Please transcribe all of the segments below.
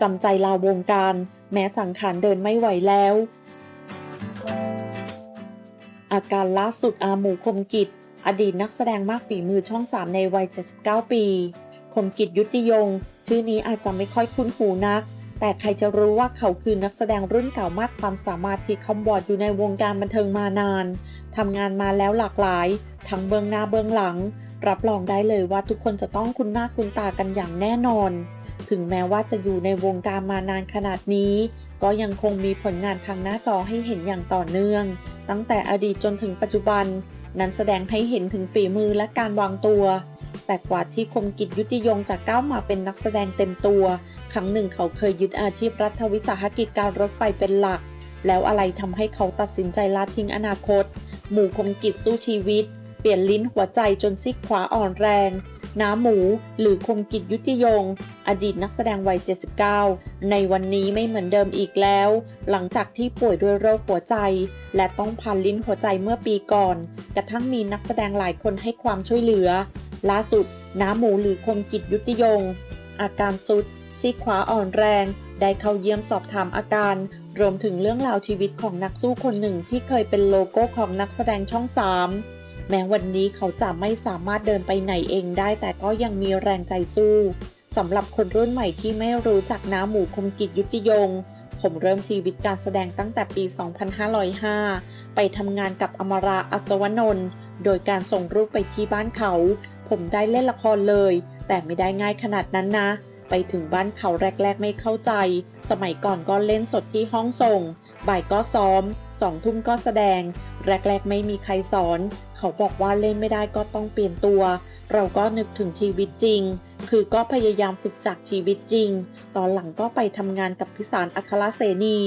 จำใจลาวงการ แม้สังขารเดินไม่ไหวแล้ว อาการล่าสุดอาหมูคมกิจ อดีตนักแสดงมากฝีมือช่อง 3 ในวัย 79 ปี คมกิจยุติยง ชื่อนี้อาจจะไม่ค่อยคุ้นหูนัก แต่ใครจะรู้ว่าเขาคือนักแสดงรุ่นเก่ามากความสามารถที่คำบอดอยู่ในวงการบันเทิงมานานทำงานมาแล้วหลากหลาย ทั้งเบื้องหน้าเบื้องหลัง รับรองได้เลยว่าทุกคนจะต้องคุ้นหน้าคุ้นตากันอย่างแน่นอน ถึงแม้ว่าจะอยู่ในวงการมานานขนาดนี้ ก็ยังคงมีผลงานทางหน้าจอให้เห็นอย่างต่อเนื่อง ตั้งแต่อดีตจนถึงปัจจุบัน นั้นแสดงให้เห็นถึงฝีมือและการวางตัว แต่กว่าที่คมกิจยุติยงจะกก้าวมาเป็นนักแสดงเต็มตัว ครั้งหนึ่งเขาเคยยึดอาชีพรัฐวิสาหกิจการรถไฟเป็นหลัก แล้วอะไรทำให้เขาตัดสินใจละทิ้งอนาคต หมู่คมกิจสู้ชีวิต เปลี่ยนลิ้นหัวใจจนซีกขวาอ่อนแรง น้าหมู หรือคมกิจยุติยง อดีตนักแสดงวัย 79 ในวันนี้ไม่เหมือนเดิมอีกแล้ว หลังจากที่ป่วยด้วยโรคหัวใจ และต้องพันลิ้นหัวใจเมื่อปีก่อน กระทั่งมีนักแสดงหลายคนให้ความช่วยเหลือ ล่าสุด น้าหมูหรือคมกิจยุติยง อาการสุดซีกขวาอ่อนแรง ได้เข้าเยี่ยมสอบถามอาการรวมถึงเรื่องราวชีวิตของนักสู้คนหนึ่งที่เคยเป็นโลโก้ของนักแสดงช่อง 3 แม้วันนี้เขาจะไม่สามารถเดินไปไหนเองได้ แต่ก็ยังมีแรงใจสู้สำหรับคนรุ่นใหม่ที่ไม่รู้จักน้าหมูคมกิจยุติยง ผมเริ่มชีวิตการแสดงตั้งแต่ปี 2505 ไปทำงานกับอมราอัศวนนท์โดยการส่งรูปไปที่บ้านเขา ผมได้เล่นละครเลย แต่ไม่ได้ง่ายขนาดนั้นนะ ไปถึงบ้านเขาแรก ๆ ไม่เข้าใจ สมัยก่อนก็เล่นสดที่ห้องส่ง บ่ายก็ซ้อม สองทุ่มก็แสดง แรก ๆ ไม่มีใครสอน เขาบอกว่าเล่นไม่ได้ก็ต้องเปลี่ยนตัว เราก็นึกถึงชีวิตจริง คือก็พยายามฝึกจากชีวิตจริง ตอนหลังก็ไปทำงานกับพิสารอัครเสนี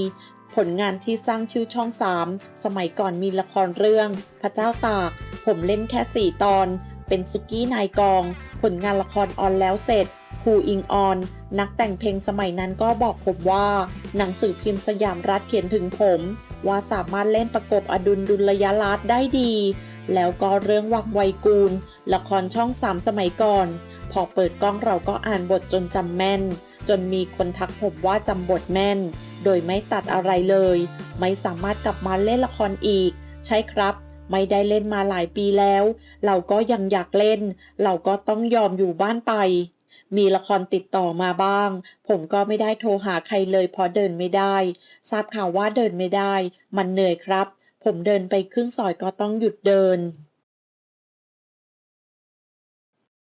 ผลงานที่สร้างชื่อช่อง3สมัยก่อนมีละครเรื่อง พระเจ้าตาก ผมเล่นแค่ 4 ตอน เป็นสุกี้นายกอง ผลงานละครออนแล้วเสร็จครูอิงออน นักแต่งเพลงสมัยนั้นก็บอกผมว่า หนังสือพิมพ์สยามรัฐเขียนถึงผม ว่าสามารถเล่นประกบอดุลดุลยรัตน์ได้ดี แล้วก็เรื่องวังไวยกูล ละครช่องสามสมัยก่อน พอเปิดกล้องเราก็อ่านบทจนจำแม่น จนมีคนทักผมว่าจำบทแม่น โดยไม่ตัดอะไรเลย ไม่สามารถกลับมาเล่นละครอีก ใช่ครับไม่ได้เล่นมาหลายปีแล้ว เราก็ยังอยากเล่น เราก็ต้องยอมอยู่บ้านไป มีละครติดต่อมาบ้าง ผมก็ไม่ได้โทรหาใครเลยเพราะเดินไม่ได้ ทราบข่าวว่าเดินไม่ได้ มันเหนื่อยครับ ผมเดินไปครึ่งซอยก็ต้องหยุดเดิน